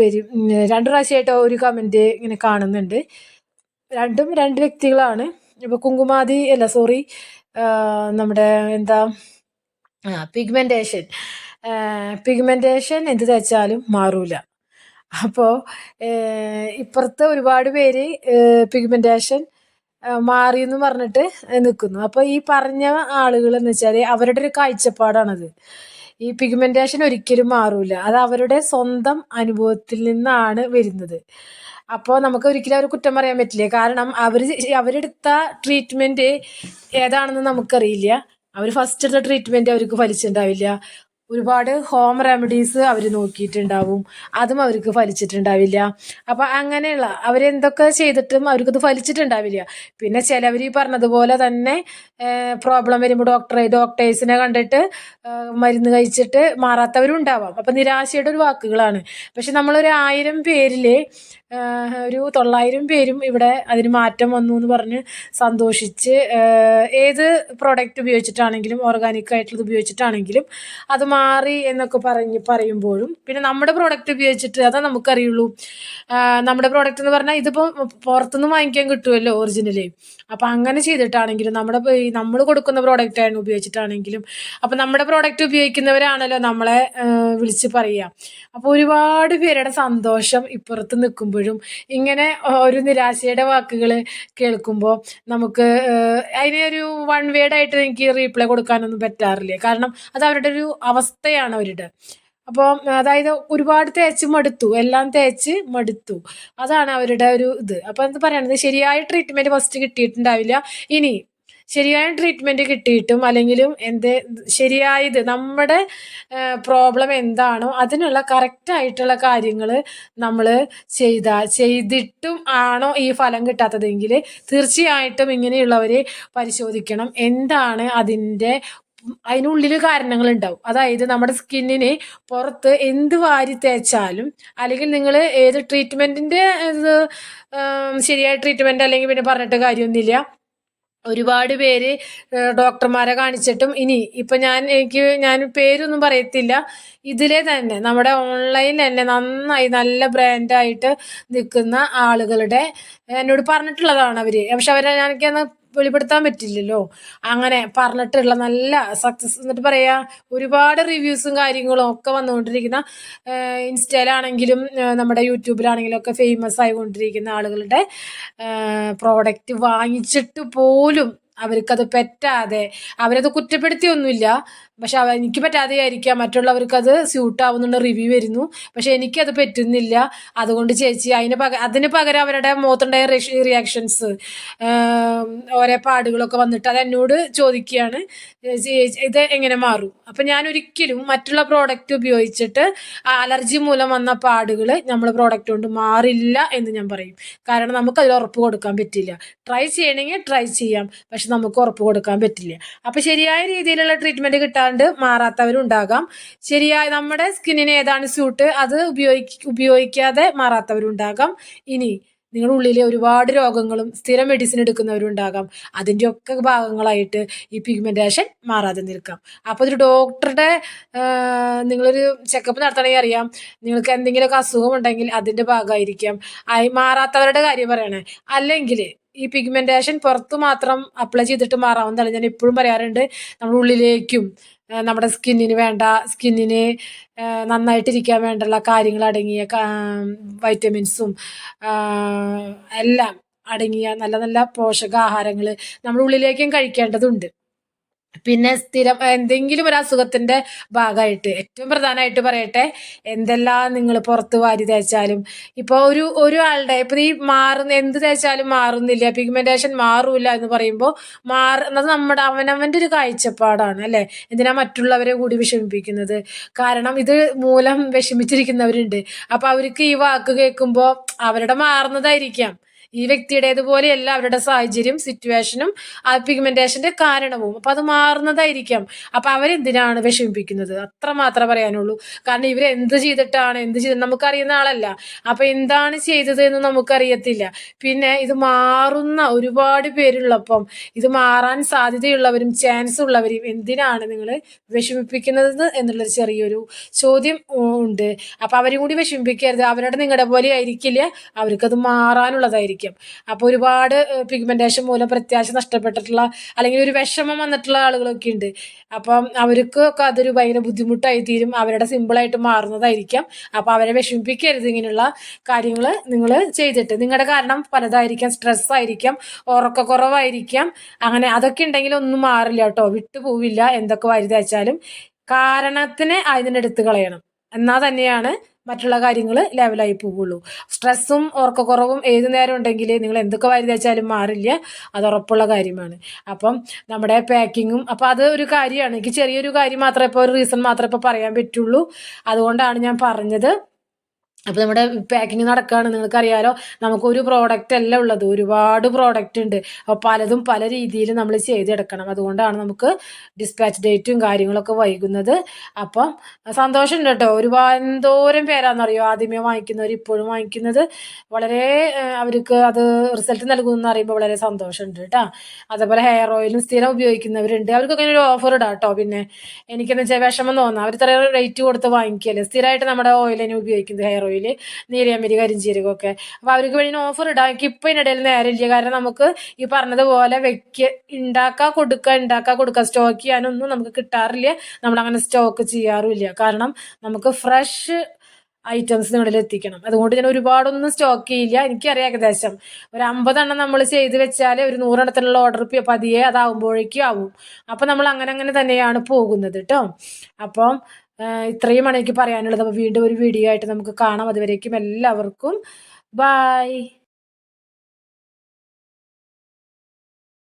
വരും. രണ്ട് പ്രാവശ്യമായിട്ട് ഒരു കമന്റ് ഇങ്ങനെ കാണുന്നുണ്ട്. രണ്ടും രണ്ട് വ്യക്തികളാണ്. ഇപ്പോൾ കുങ്കുമാതി അല്ല സോറി നമ്മുടെ എന്താ പിഗ്മെന്റേഷൻ പിഗ്മെന്റേഷൻ എന്ത് തേച്ചാലും മാറൂല. അപ്പോൾ ഇപ്പുറത്ത് ഒരുപാട് പേര് പിഗ്മെന്റേഷൻ മാറി എന്ന് പറഞ്ഞിട്ട് നിൽക്കുന്നു അപ്പോൾ ഈ പറഞ്ഞ ആളുകൾ എന്ന് വെച്ചാൽ അവരുടെ ഒരു കാഴ്ചപ്പാടാണത്. ഈ പിഗ്മെന്റേഷൻ ഒരിക്കലും മാറൂല. അത് അവരുടെ സ്വന്തം അനുഭവത്തിൽ നിന്നാണ് വരുന്നത്. അപ്പോൾ നമുക്ക് ഒരിക്കലും അവർ കുറ്റം പറയാൻ പറ്റില്ല. കാരണം അവർ അവരെടുത്ത ട്രീറ്റ്മെന്റ് ഏതാണെന്ന് നമുക്കറിയില്ല. അവർ ഫസ്റ്റ് എടുത്ത ട്രീറ്റ്മെന്റ് അവർക്ക് ഫലിച്ചിട്ടുണ്ടാവില്ല. ഒരുപാട് ഹോം റെമഡീസ് അവർ നോക്കിയിട്ടുണ്ടാവും. അതും അവർക്ക് ഫലിച്ചിട്ടുണ്ടാവില്ല. അപ്പം അങ്ങനെയുള്ള അവരെന്തൊക്കെ ചെയ്തിട്ടും അവർക്കത് ഫലിച്ചിട്ടുണ്ടാവില്ല. പിന്നെ ചിലവർ ഈ പറഞ്ഞതുപോലെ തന്നെ പ്രോബ്ലം വരുമ്പോൾ ഡോക്ടറെ ഡോക്ടേഴ്സിനെ കണ്ടിട്ട് മരുന്ന് കഴിച്ചിട്ട് മാറാത്തവരും ഉണ്ടാവാം അപ്പം നിരാശയുടെ ഒരു വാക്കുകളാണ്. പക്ഷെ നമ്മളൊരു ആയിരം പേരിൽ ഒരു തൊള്ളായിരം പേരും ഇവിടെ അതിന് മാറ്റം വന്നു എന്ന് പറഞ്ഞ് സന്തോഷിച്ച് ഏത് പ്രോഡക്റ്റ് ഉപയോഗിച്ചിട്ടാണെങ്കിലും ഓർഗാനിക് ആയിട്ടുള്ളത് ഉപയോഗിച്ചിട്ടാണെങ്കിലും അത് മാറി എന്നൊക്കെ പറഞ്ഞ് പറയുമ്പോഴും പിന്നെ നമ്മുടെ പ്രോഡക്റ്റ് ഉപയോഗിച്ചിട്ട് അതാ നമുക്കറിയുള്ളൂ. നമ്മുടെ പ്രോഡക്റ്റ് എന്ന് പറഞ്ഞാൽ ഇതിപ്പോൾ പുറത്തുനിന്ന് വാങ്ങിക്കാൻ കിട്ടുമല്ലോ ഒറിജിനലി അപ്പം അങ്ങനെ ചെയ്തിട്ടാണെങ്കിലും നമ്മുടെ നമ്മൾ കൊടുക്കുന്ന പ്രോഡക്റ്റ് ആയിരുന്നു ഉപയോഗിച്ചിട്ടാണെങ്കിലും അപ്പം നമ്മുടെ പ്രോഡക്റ്റ് ഉപയോഗിക്കുന്നവരാണല്ലോ നമ്മളെ വിളിച്ച് പറയുക അപ്പോൾ ഒരുപാട് പേരുടെ സന്തോഷം ഇപ്പുറത്ത് നിൽക്കുമ്പോഴും ഇങ്ങനെ ഒരു നിരാശയുടെ വാക്കുകൾ കേൾക്കുമ്പോൾ നമുക്ക് അതിനെ ഒരു വൺ വേഡായിട്ട് എനിക്ക് റീപ്ലൈ കൊടുക്കാനൊന്നും പറ്റാറില്ല? കാരണം അത് അവരുടെ ഒരു അവസ്ഥയാണ് അവരുടെ. അപ്പോൾ അതായത് ഒരുപാട് തേച്ച് മടുത്തു. എല്ലാം തേച്ച് മടുത്തു. അതാണ് അവരുടെ ഒരു ഇത്. അപ്പോൾ എന്ത് പറയുന്നത് ശരിയായ ട്രീറ്റ്മെന്റ് ഫസ്റ്റ് കിട്ടിയിട്ടുണ്ടാവില്ല. ഇനി ശരിയായ ട്രീറ്റ്മെന്റ് കിട്ടിയിട്ടും അല്ലെങ്കിലും എന്ത് ശരിയായത് നമ്മുടെ പ്രോബ്ലം എന്താണോ അതിനുള്ള കറക്റ്റായിട്ടുള്ള കാര്യങ്ങൾ നമ്മൾ ചെയ്ത ചെയ്തിട്ടും ആണോ ഈ ഫലം കിട്ടാത്തതെങ്കിൽ തീർച്ചയായിട്ടും ഇങ്ങനെയുള്ളവരെ പരിശോധിക്കണം. എന്താണ് അതിന്റെ അതിനുള്ളിൽ കാരണങ്ങൾ ഉണ്ടാവും അതായത് നമ്മുടെ സ്കിന്നിന് പുറത്ത് എന്ത് വാരി തേച്ചാലും അല്ലെങ്കിൽ നിങ്ങൾ ഏത് ട്രീറ്റ്മെന്റിന്റെ ശരിയായ ട്രീറ്റ്മെന്റ് അല്ലെങ്കിൽ പിന്നെ പറഞ്ഞിട്ട് കാര്യമൊന്നുമില്ല. ഒരുപാട് പേര് ഡോക്ടർമാരെ കാണിച്ചിട്ടും ഇനി ഇപ്പം ഞാൻ എനിക്ക് ഞാൻ പേരൊന്നും പറയത്തില്ല. ഇതിലെ തന്നെ നമ്മുടെ ഓൺലൈനിൽ തന്നെ നന്നായി നല്ല ബ്രാൻഡായിട്ട് നിൽക്കുന്ന ആളുകളുടെ എന്നോട് പറഞ്ഞിട്ടുള്ളതാണ് അവർ. പക്ഷെ അവരെ എനിക്കന്ന് വെളിപ്പെടുത്താൻ പറ്റില്ലല്ലോ. അങ്ങനെ പറഞ്ഞിട്ടുള്ള നല്ല സക്സസ് എന്നിട്ട് പറയാ ഒരുപാട് റിവ്യൂസും കാര്യങ്ങളും ഒക്കെ വന്നുകൊണ്ടിരിക്കുന്ന ഇൻസ്റ്റയിലാണെങ്കിലും നമ്മുടെ യൂട്യൂബിലാണെങ്കിലും ഒക്കെ ഫേമസ് ആയിക്കൊണ്ടിരിക്കുന്ന ആളുകളുടെ പ്രോഡക്റ്റ് വാങ്ങിച്ചിട്ട് പോലും അവർക്കത് പറ്റാതെ അവരത് കുറ്റപ്പെടുത്തിയൊന്നുമില്ല. പക്ഷെ എനിക്ക് പറ്റാതെയായിരിക്കാം. മറ്റുള്ളവർക്ക് അത് സ്യൂട്ട് ആവുന്നുള്ള റിവ്യൂ വരുന്നു. പക്ഷെ എനിക്കത് പറ്റുന്നില്ല. അതുകൊണ്ട് ചേച്ചി അതിന് പക അതിന് പകരം അവരുടെ മുഖത്തുണ്ടായ റിയാക്ഷൻസ് ഓരോ പാടുകളൊക്കെ വന്നിട്ട് അത് എന്നോട് ചോദിക്കുകയാണ്. ഇത് എങ്ങനെ മാറും? അപ്പം ഞാൻ ഒരിക്കലും മറ്റുള്ള പ്രോഡക്റ്റ് ഉപയോഗിച്ചിട്ട് അലർജി മൂലം വന്ന പാടുകൾ നമ്മൾ പ്രോഡക്റ്റ് കൊണ്ട് മാറില്ല എന്ന് ഞാൻ പറയും. കാരണം നമുക്ക് അതിൽ ഉറപ്പ് കൊടുക്കാൻ പറ്റില്ല. ട്രൈ ചെയ്യണമെങ്കിൽ ട്രൈ ചെയ്യാം. പക്ഷെ നമുക്ക് ഉറപ്പ് കൊടുക്കാൻ പറ്റില്ല. അപ്പം ശരിയായ രീതിയിലുള്ള ട്രീറ്റ്മെന്റ് കിട്ടാൻ അല്ലാണ്ട് മാറാത്തവരുണ്ടാകാം. ശരിയായ നമ്മുടെ സ്കിന്നിന് ഏതാണ് സ്യൂട്ട് അത് ഉപയോഗിക്ക ഉപയോഗിക്കാതെ മാറാത്തവരുണ്ടാകാം. ഇനി നിങ്ങളുടെ ഉള്ളിലെ ഒരുപാട് രോഗങ്ങളും സ്ഥിരം മെഡിസിൻ എടുക്കുന്നവരുണ്ടാകാം. അതിന്റെ ഒക്കെ ഭാഗങ്ങളായിട്ട് ഈ പിഗ്മെന്റേഷൻ മാറാതെ നിൽക്കാം. അപ്പോൾ ഒരു ഡോക്ടറുടെ നിങ്ങളൊരു ചെക്കപ്പ് നടത്തണമെങ്കിൽ അറിയാം. നിങ്ങൾക്ക് എന്തെങ്കിലുമൊക്കെ അസുഖം ഉണ്ടെങ്കിൽ അതിന്റെ ഭാഗമായിരിക്കാം. മാറാത്തവരുടെ കാര്യം പറയണേ. അല്ലെങ്കിൽ ഈ പിഗ്മെന്റേഷൻ പുറത്ത് മാത്രം അപ്ലൈ ചെയ്തിട്ട് മാറാവുന്നതല്ല. ഞാൻ എപ്പോഴും പറയാറുണ്ട് നമ്മുടെ ഉള്ളിലേക്കും നമ്മുടെ സ്കിന്നിന് വേണ്ട സ്കിന്നിന് നന്നായിട്ടിരിക്കാൻ വേണ്ടുള്ള കാര്യങ്ങൾ അടങ്ങിയ വൈറ്റമിൻസും എല്ലാം അടങ്ങിയ നല്ല നല്ല പോഷകാഹാരങ്ങൾ നമ്മുടെ ഉള്ളിലേക്കും കഴിക്കേണ്ടതുണ്ട്. പിന്നെ സ്ഥിരം എന്തെങ്കിലും ഒരു അസുഖത്തിന്റെ ഭാഗമായിട്ട് ഏറ്റവും പ്രധാനമായിട്ട് പറയട്ടെ എന്തെല്ലാം നിങ്ങൾ പുറത്ത് വാരി തേച്ചാലും. ഇപ്പോൾ ഒരു ഒരാളുടെ ഇപ്പൊ ഈ മാറുന്ന എന്ത് തേച്ചാലും മാറുന്നില്ല പിഗ്മെന്റേഷൻ മാറൂല എന്ന് പറയുമ്പോൾ മാറുന്നത് നമ്മുടെ അവനവന്റെ ഒരു കാഴ്ചപ്പാടാണ് അല്ലേ? എന്തിനാ മറ്റുള്ളവരെ കൂടി വിഷമിപ്പിക്കുന്നത്? കാരണം ഇത് മൂലം വിഷമിച്ചിരിക്കുന്നവരുണ്ട്. അപ്പോൾ അവർക്ക് ഈ വാക്ക് കേൾക്കുമ്പോൾ അവരുടെ മാറുന്നതായിരിക്കാം. ഈ വ്യക്തിയുടേതുപോലെയല്ല അവരുടെ സാഹചര്യം സിറ്റുവേഷനും ആ പിഗ്മെന്റേഷന്റെ കാരണവും. അപ്പൊ അത് മാറുന്നതായിരിക്കാം. അപ്പൊ അവരെന്തിനാണ് വിഷമിപ്പിക്കുന്നത്? അത്ര മാത്രമേ പറയാനുള്ളൂ. കാരണം ഇവർ എന്ത് ചെയ്തിട്ടാണ് എന്ത് ചെയ്ത് നമുക്കറിയുന്ന ആളല്ല. അപ്പൊ എന്താണ് ചെയ്തത് എന്ന് നമുക്കറിയത്തില്ല. പിന്നെ ഇത് മാറുന്ന ഒരുപാട് പേരുള്ളപ്പം ഇത് മാറാൻ സാധ്യതയുള്ളവരും ചാൻസ് ഉള്ളവരും എന്തിനാണ് നിങ്ങൾ വിഷമിപ്പിക്കുന്നത് എന്നുള്ളൊരു ചെറിയൊരു ചോദ്യം ഉണ്ട്. അപ്പൊ അവരും കൂടി വിഷമിപ്പിക്കരുത്. അവരുടെ നിങ്ങളുടെ പോലെ ആയിരിക്കില്ല. അവർക്കത് മാറാനുള്ളതായിരിക്കും. അപ്പോൾ ഒരുപാട് പിഗ്മെന്റേഷൻ മൂലം പ്രത്യാശ നഷ്ടപ്പെട്ടിട്ടുള്ള അല്ലെങ്കിൽ ഒരു വിഷമം വന്നിട്ടുള്ള ആളുകളൊക്കെ ഉണ്ട്. അപ്പം അവർക്കൊക്കെ അതൊരു ഭയങ്കര ബുദ്ധിമുട്ടായി തീരും. അവരുടെ സിമ്പിളായിട്ട് മാറുന്നതായിരിക്കാം. അപ്പോൾ അവരെ വിഷമിപ്പിക്കരുത് ഇങ്ങനെയുള്ള കാര്യങ്ങൾ നിങ്ങൾ ചെയ്തിട്ട്. നിങ്ങളുടെ കാരണം പലതായിരിക്കാം. സ്ട്രെസ് ആയിരിക്കാം. ഉറക്കക്കുറവായിരിക്കാം. അങ്ങനെ അതൊക്കെ ഉണ്ടെങ്കിൽ ഒന്നും മാറില്ല കേട്ടോ. വിട്ടുപോവില്ല. എന്തൊക്കെ വരുതച്ചാലും. കാരണത്തിന് അതിനെ എടുത്ത് കളയണം. എന്നാൽ തന്നെയാണ് മറ്റുള്ള കാര്യങ്ങൾ ലെവലായി പോവുള്ളൂ. സ്ട്രെസ്സും ഉറക്കക്കുറവും ഏത് നേരം ഉണ്ടെങ്കിൽ നിങ്ങൾ എന്തൊക്കെ വാരി തേച്ചാലും മാറില്ല. അത് ഉറപ്പുള്ള കാര്യമാണ്. അപ്പം നമ്മുടെ പാക്കിങ്ങും അപ്പം അത് ഒരു കാര്യമാണ്. എനിക്ക് ചെറിയൊരു കാര്യം മാത്രമേ ഇപ്പോൾ ഒരു റീസൺ മാത്രമേ ഇപ്പോൾ പറയാൻ പറ്റുള്ളൂ. അതുകൊണ്ടാണ് ഞാൻ പറഞ്ഞത്. അപ്പോൾ നമ്മുടെ പാക്കിങ് നടക്കുകയാണ് നിങ്ങൾക്കറിയാലോ? നമുക്കൊരു പ്രോഡക്റ്റ് അല്ല ഉള്ളത്. ഒരുപാട് പ്രോഡക്റ്റ് ഉണ്ട്. അപ്പോൾ പലതും പല രീതിയിൽ നമ്മൾ ചെയ്തെടുക്കണം. അതുകൊണ്ടാണ് നമുക്ക് ഡിസ്പാച്ച് ഡേറ്റും കാര്യങ്ങളൊക്കെ വൈകുന്നത്. അപ്പം സന്തോഷമുണ്ട് കേട്ടോ. ഒരുപാട് എന്തോരം പേരാണെന്നറിയോ ആദ്യമേ വാങ്ങിക്കുന്നവർ ഇപ്പോഴും വാങ്ങിക്കുന്നത്. വളരെ അവർക്ക് അത് റിസൾട്ട് നൽകുമെന്ന് അറിയുമ്പോൾ വളരെ സന്തോഷമുണ്ട് കേട്ടോ. അതേപോലെ ഹെയർ ഓയിലും സ്ഥിരം ഉപയോഗിക്കുന്നവരുണ്ട്. അവർക്കൊക്കെ ഒരു ഓഫർ ഇടാം കേട്ടോ. പിന്നെ എനിക്കെന്ന് വെച്ചാൽ വിഷമം തോന്നാം. അവർ ഇത്ര റേറ്റ് കൊടുത്ത് വാങ്ങിക്കല്ലേ? സ്ഥിരമായിട്ട് നമ്മുടെ ഓയിലിനെ ഉപയോഗിക്കുന്നത് ഹെയർ ഓയിൽ നീരിയമ്പരി കരിഞ്ചീരകമൊക്കെ. അപ്പോൾ അവർക്ക് വേണ്ടി ഓഫർ ഇടാം. എനിക്ക് ഇപ്പം ഇതിനിടയിൽ നേരമില്ല കാരണം നമുക്ക് ഈ പറഞ്ഞതുപോലെ വെക്ക ഉണ്ടാക്കാൻ കൊടുക്കുക ഉണ്ടാക്കാൻ കൊടുക്കുക സ്റ്റോക്ക് ചെയ്യാനൊന്നും നമുക്ക് കിട്ടാറില്ല. നമ്മളങ്ങനെ സ്റ്റോക്ക് ചെയ്യാറുമില്ല. കാരണം നമുക്ക് ഫ്രഷ് ഐറ്റംസ് നിങ്ങളിൽ എത്തിക്കണം. അതുകൊണ്ട് ഞാൻ ഒരുപാടൊന്നും സ്റ്റോക്ക് ചെയ്യില്ല. എനിക്കറിയാം ഏകദേശം. ഒരു അമ്പതെണ്ണം നമ്മൾ ചെയ്ത് വെച്ചാൽ ഒരു നൂറെണ്ണത്തിനുള്ള ഓർഡർ പതിയെ അതാവുമ്പോഴേക്കും ആവും. അപ്പം നമ്മൾ അങ്ങനെ അങ്ങനെ തന്നെയാണ് പോകുന്നത് കേട്ടോ അപ്പം ഇത്രയുമാണ് എനിക്ക് പറയാനുള്ളത്. അപ്പോൾ വീണ്ടും ഒരു വീഡിയോ ആയിട്ട് നമുക്ക് കാണാം. അതുവരേക്കും എല്ലാവർക്കും. ബായ്